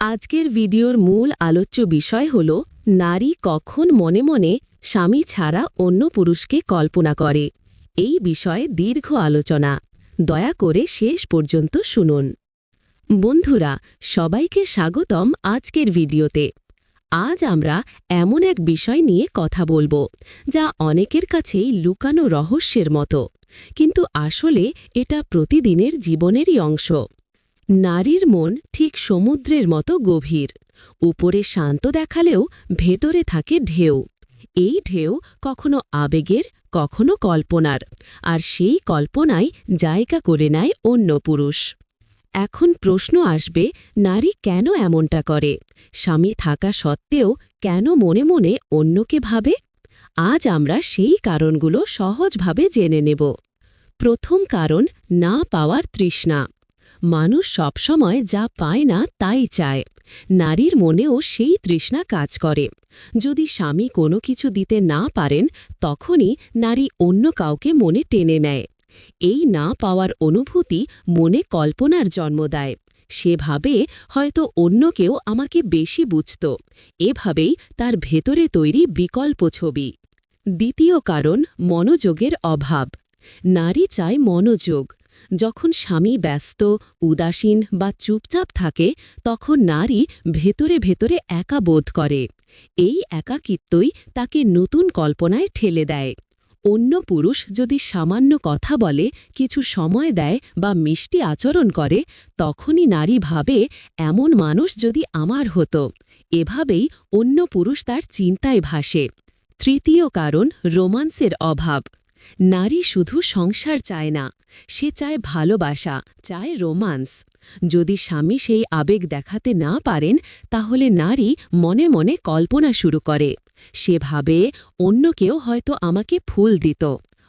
আজকের ভিডিওর মূল আলোচ্য বিষয় হল, নারী কখন মনে মনে স্বামী ছাড়া অন্য পুরুষকে কল্পনা করে। এই বিষয়ে দীর্ঘ আলোচনা। দয়া করে শেষ পর্যন্ত শুনুন। বন্ধুরা, সবাইকে স্বাগতম আজকের ভিডিওতে। আজ আমরা এমন এক বিষয় নিয়ে কথা বলব, যা অনেকের কাছেই লুকানো রহস্যের মতো। কিন্তু আসলে এটা প্রতিদিনের জীবনেরই অংশ। নারীর মন ঠিক সমুদ্রের মতো গভীর। উপরে শান্ত দেখালেও ভেতরে থাকে ঢেউ। এই ঢেউ কখনো আবেগের, কখনো কল্পনার, আর সেই কল্পনায় জায়গা করে নেয় অন্য পুরুষ। এখন প্রশ্ন আসবে, নারী কেন এমনটা করে? স্বামী থাকা সত্ত্বেও কেন মনে মনে অন্যকে ভাবে? আজ আমরা সেই কারণগুলো সহজভাবে জেনে নেব। প্রথম কারণ, না পাওয়ার তৃষ্ণা। মানুষ সবসময় যা পায় না তাই চায়। নারীর মনেও সেই তৃষ্ণা কাজ করে। যদি স্বামী কোনো কিছু দিতে না পারেন, তখনই নারী অন্য কাউকে মনে টেনে নেয়। এই না পাওয়ার অনুভূতি মনে কল্পনার জন্ম দেয়। সেভাবে হয়তো অন্য কেউ আমাকে বেশি বুঝত। এভাবেই তার ভেতরে তৈরি বিকল্প ছবি। দ্বিতীয় কারণ, মনোযোগের অভাব। নারী চায় মনোযোগ। যখন স্বামী ব্যস্ত, উদাসীন বা চুপচাপ থাকে, তখন নারী ভেতরে ভেতরে একা বোধ করে। এই একাকিত্বই তাকে নতুন কল্পনায় ঠেলে দেয়। অন্য পুরুষ যদি সামান্য কথা বলে, কিছু সময় দেয় বা মিষ্টি আচরণ করে, তখনই নারী ভাবে, এমন মানুষ যদি আমার হতো। এভাবেই অন্য পুরুষ তার চিন্তায় ভাসে। তৃতীয় কারণ, রোমান্সের অভাব। নারী শুধু সংসার চায় না, সে চায় ভালোবাসা, চায় রোমান্স। যদি স্বামী সেই আবেগ দেখাতে না পারেন, তাহলে নারী মনে মনে কল্পনা শুরু করে। সে ভাবে অন্য কেউ হয়তো আমাকে ফুল দিত,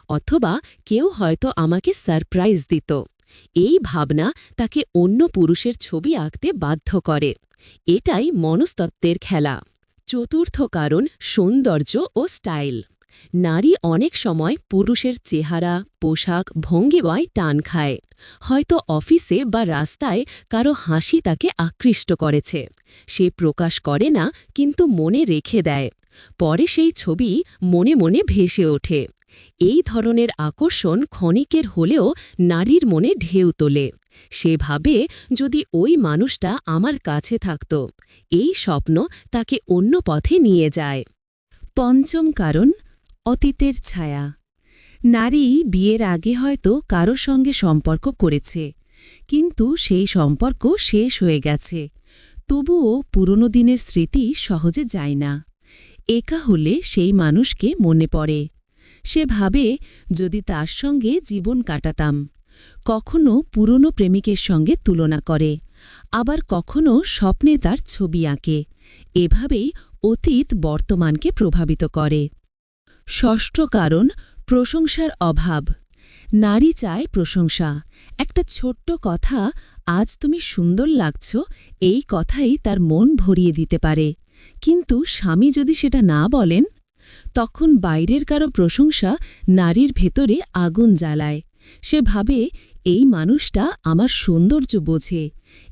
অথবা কেউ হয়তো আমাকে সারপ্রাইজ দিত। এই ভাবনা তাকে অন্য পুরুষের ছবি আঁকতে বাধ্য করে। এটাই মনস্তত্ত্বের খেলা। চতুর্থ কারণ, সৌন্দর্য ও স্টাইল। নারী অনেক সময় পুরুষের চেহারা, পোশাক, ভঙ্গিমায় টান খায়। হয়তো অফিসে বা রাস্তায় কারও হাসি তাকে আকৃষ্ট করেছে। সে প্রকাশ করে না, কিন্তু মনে রেখে দেয়। পরে সেই ছবি মনে মনে ভেসে ওঠে। এই ধরনের আকর্ষণ ক্ষণিকের হলেও নারীর মনে ঢেউ তোলে। সে ভাবে, যদি ওই মানুষটা আমার কাছে থাকত, এই স্বপ্ন তাকে অন্য পথে নিয়ে যায়। পঞ্চম কারণ অতীতের ছায়া। নারী বিয়ের আগে হয়তো কারও সঙ্গে সম্পর্ক করেছে, কিন্তু সেই সম্পর্ক শেষ হয়ে গেছে। তবুও পুরনো দিনের স্মৃতি সহজে যায় না। একা হলে সেই মানুষকে মনে পড়ে। সে ভাবে, যদি তার সঙ্গে জীবন কাটাতাম, কখনো পুরনো প্রেমিকের সঙ্গে তুলনা করে, আবার কখনো স্বপ্নে তার ছবি আঁকে। এভাবেই অতীত বর্তমানকে প্রভাবিত করে। ষষ্ঠ কারণ, প্রশংসার অভাব। নারী চায় প্রশংসা। একটা ছোট্ট কথা, আজ তুমি সুন্দর লাগছ এই কথাই তার মন ভরিয়ে দিতে পারে। কিন্তু স্বামী যদি সেটা না বলেন, তখন বাইরের কারও প্রশংসা নারীর ভেতরে আগুন জ্বালায়। সে ভাবে, এই মানুষটা আমার সৌন্দর্য বোঝে।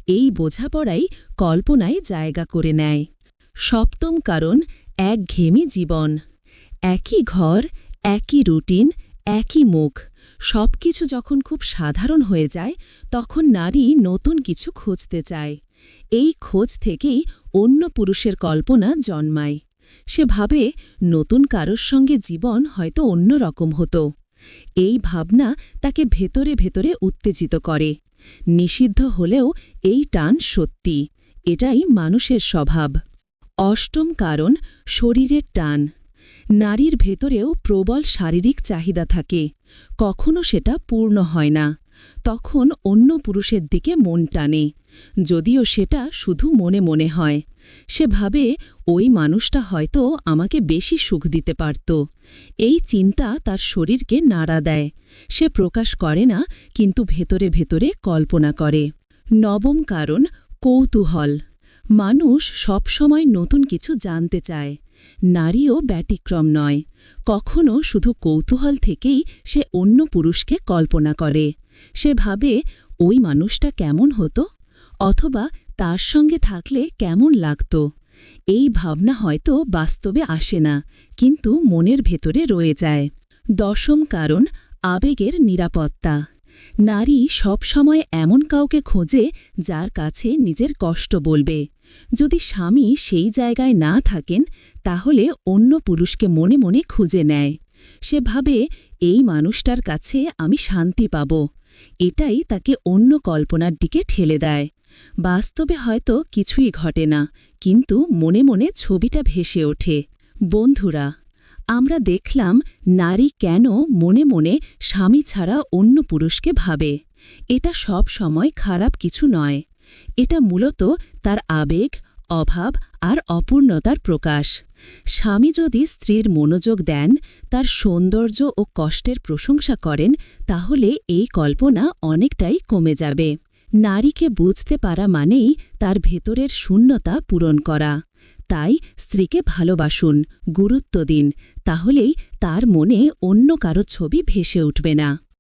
এই বোঝাপড়াই কল্পনায় জায়গা করে নেয়। সপ্তম কারণ এক ঘেমি জীবন। একই ঘর, একই রুটিন, একই মুখ। সব কিছু যখন খুব সাধারণ হয়ে যায়, তখন নারী নতুন কিছু খুঁজতে চায়। এই খোঁজ থেকেই অন্য পুরুষের কল্পনা জন্মায়। সে ভাবে নতুন কারোর সঙ্গে জীবন হয়তো অন্য রকম হতো। এই ভাবনা তাকে ভেতরে ভেতরে উত্তেজিত করে। নিষিদ্ধ হলেও এই টান সত্যি। এটাই মানুষের স্বভাব। অষ্টম কারণ, শরীরের টান। নারীর ভেতরেও প্রবল শারীরিক চাহিদা থাকে। কখনো সেটা পূর্ণ হয় না। তখন অন্য পুরুষের দিকে মন টানে। যদিও সেটা শুধু মনে মনে হয়। সে ভাবে, ওই মানুষটা হয়তো আমাকে বেশি সুখ দিতে পারত। এই চিন্তা তার শরীরকে নাড়া দেয়। সে প্রকাশ করে না, কিন্তু ভেতরে ভেতরে কল্পনা করে। নবম কারণ, কৌতূহল। মানুষ সবসময় নতুন কিছু জানতে চায়। নারীও ব্যতিক্রম নয়। কখনো শুধু কৌতূহল থেকেই সে অন্য পুরুষকে কল্পনা করে। সে ভাবে, ওই মানুষটা কেমন হতো? অথবা, তার সঙ্গে থাকলে কেমন লাগত? এই ভাবনা হয়তো বাস্তবে আসে না, কিন্তু মনের ভেতরে রয়ে যায়। দশম কারণ, আবেগের নিরাপত্তা। নারী সবসময় এমন কাউকে খোঁজে যার কাছে নিজের কষ্ট বলবে। যদি স্বামী সেই জায়গায় না থাকেন, তাহলে অন্য পুরুষকে মনে মনে খুঁজে নেয়। সে ভাবে, এই মানুষটার কাছে আমি শান্তি পাব। এটাই তাকে অন্য কল্পনার দিকে ঠেলে দেয়। বাস্তবে হয়তো কিছুই ঘটে না, কিন্তু মনে মনে ছবিটা ভেসে ওঠে। বন্ধুরা আমরা দেখলাম নারী কেন মনে মনে স্বামী ছাড়া অন্য পুরুষকে ভাবে। এটা সব সময় খারাপ কিছু নয়। এটা মূলত তার আবেগ, অভাব আর অপূর্ণতার প্রকাশ। স্বামী যদি স্ত্রীর মনোযোগ দেন, তার সৌন্দর্য ও কষ্টের প্রশংসা করেন, তাহলে এই কল্পনা অনেকটাই কমে যাবে। নারীকে বুঝতে পারা মানেই তার ভেতরের শূন্যতা পূরণ করা। তাই স্ত্রীকে ভালোবাসুন গুরুত্ব দিন তাহলেই তার মনে অন্য কারও ছবি ভেসে উঠবে না।